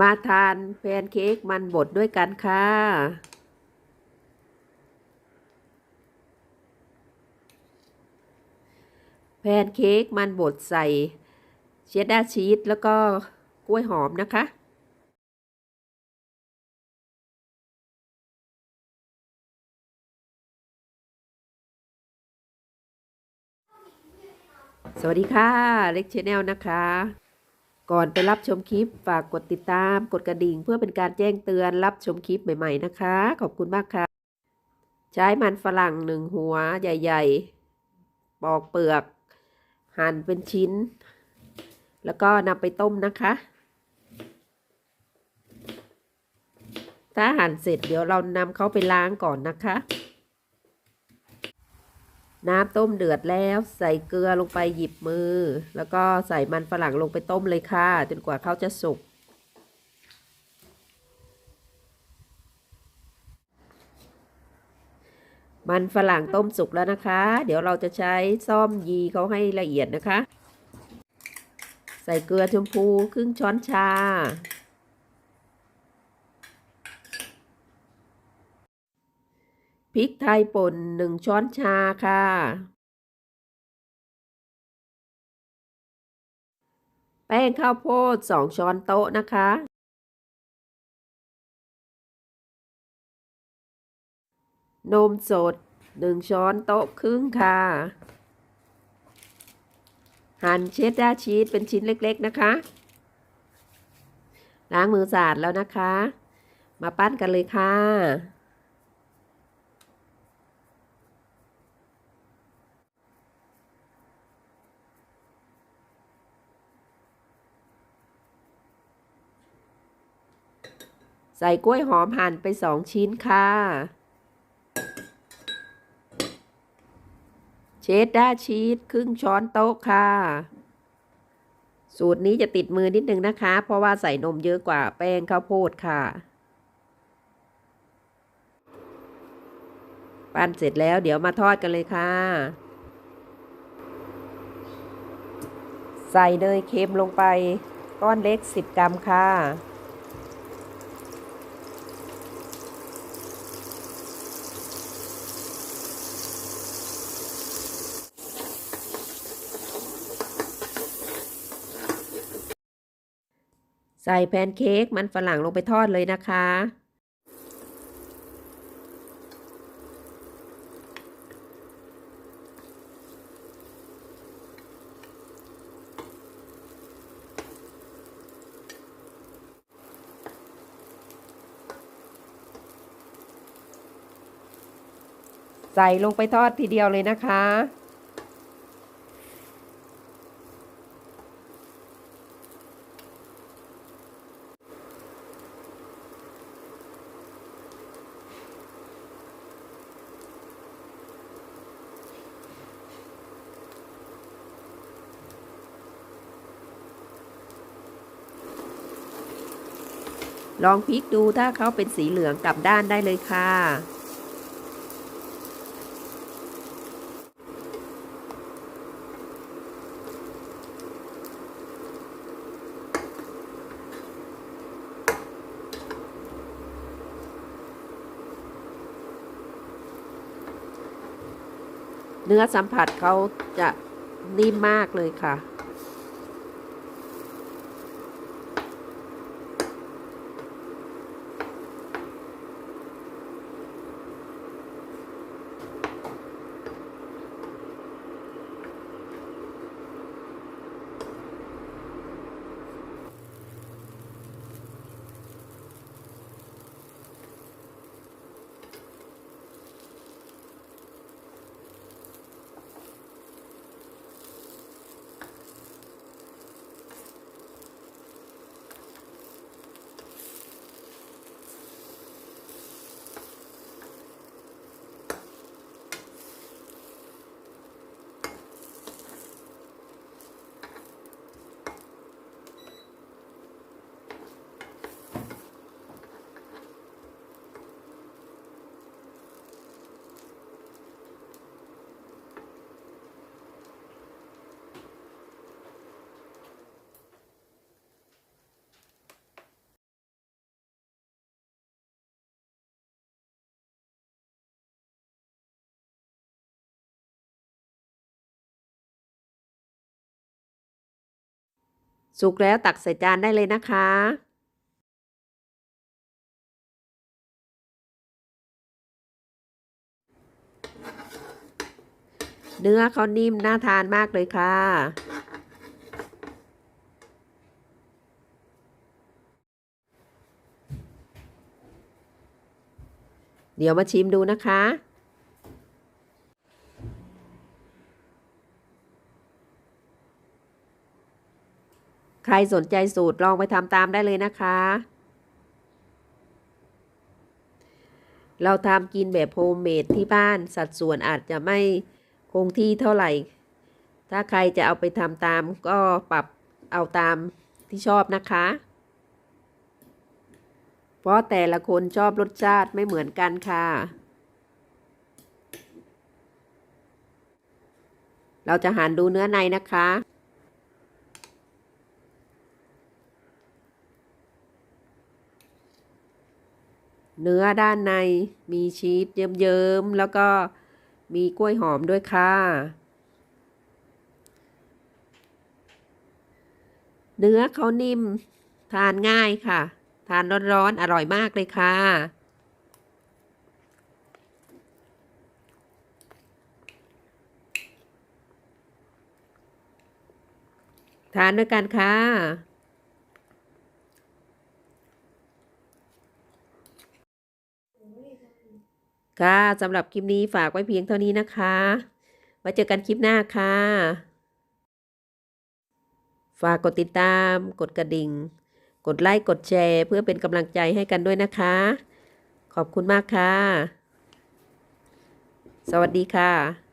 มาทานแพนเค้กมันบดด้วยกันค่ะ แพนเค้กมันบดใส่เชดดาร์ชีสแล้วก็กล้วยหอมนะคะ สวัสดีค่ะ เล็กชแนลนะคะ ก่อนไปรับชมคลิปฝากกดติดตาม กดกระดิ่ง เพื่อเป็นการแจ้งเตือนรับชมคลิปใหม่ๆนะคะ ขอบคุณมากค่ะ ใช้มันฝรั่งหนึ่งหัวใหญ่ๆ ปอกเปลือก หั่นเป็นชิ้น แล้วก็นำไปต้มนะคะ ถ้าหั่นเสร็จเดี๋ยวเรานำเขาไปล้างก่อนนะคะ น้ำต้มเดือดแล้วใส่เกลือลงไปหยิบมือ แล้วก็ใส่มันฝรั่งลงไปต้มเลยค่ะ จนกว่าเขาจะสุก มันฝรั่งต้มสุกแล้วนะคะ เดี๋ยวเราจะใช้ซ่อมยีเขาให้ละเอียดนะคะ ใส่เกลือชมพูครึ่งช้อนชา พริกไทยป่นหนึ่งช้อนชาค่ะ แป้งข้าวโพดสองช้อนโต๊ะนะคะ นมสดหนึ่งช้อนโต๊ะครึ่งค่ะ หั่นเชดดาร์ชีสเป็นชิ้นเล็กๆนะคะล้างมือสะอาดแล้วนะคะ มาปั้นกันเลยค่ะ ส่กล้วยหอมหั่นไปสองชิ้นค่ะ เชดดาชีสครึ่งช้อนโต๊ะค่ะ สูตรนี้จะติดมือนิดนึงนะคะ เพราะว่าใส่นมเยอะกว่าแป้งข้าวโพดค่ะ ปั้นเสร็จแล้วเดี๋ยวมาทอดกันเลยค่ะ ใส่เนยเค็มลงไปก้อนเล็ก 10 กรัมค่ะ ใส่แพนเค้กมันฝรั่งลงไปทอดเลยนะคะ ใส่ลงไปทอดทีเดียวเลยนะคะ ลองพลิกดูถ้าเขาเป็นสีเหลืองกลับด้านได้เลยค่ะ เนื้อสัมผัสเขาจะนิ่มมากเลยค่ะ สุกแล้วตักใส่จานได้เลยนะคะเนื้อเขานิ่มน่าทานมากเลยค่ะ เดี๋ยวมาชิมดูนะคะ รสนใจสูตรลองไปทำตามได้เลยนะคะ เราทำกินแบบโฮมเมดที่บ้านสัดส่วนอาจจะไม่คงที่เท่าไหร่ ถ้าใครจะเอาไปทำตามก็ปรับเอาตามที่ชอบนะคะ เพราะแต่ละคนชอบรสชาติไม่เหมือนกันค่ะเราจะหั่นดูเนื้อในนะคะ เนื้อด้านในมีชีสเยิ้มๆแล้วก็มีกล้วยหอมด้วยค่ะ เนื้อเขานิ่มทานง่ายค่ะ ทานร้อนๆอร่อยมากเลยค่ะ ทานด้วยกันค่ะ ค่ะสำหรับคลิปนี้ฝากไว้เพียงเท่านี้นะคะไว้เจอกันคลิปหน้าค่ะ ฝากกดติดตาม กดกระดิ่ง กดไลค์ กดแชร์ เพื่อเป็นกำลังใจให้กันด้วยนะคะ ขอบคุณมากค่ะ สวัสดีค่ะ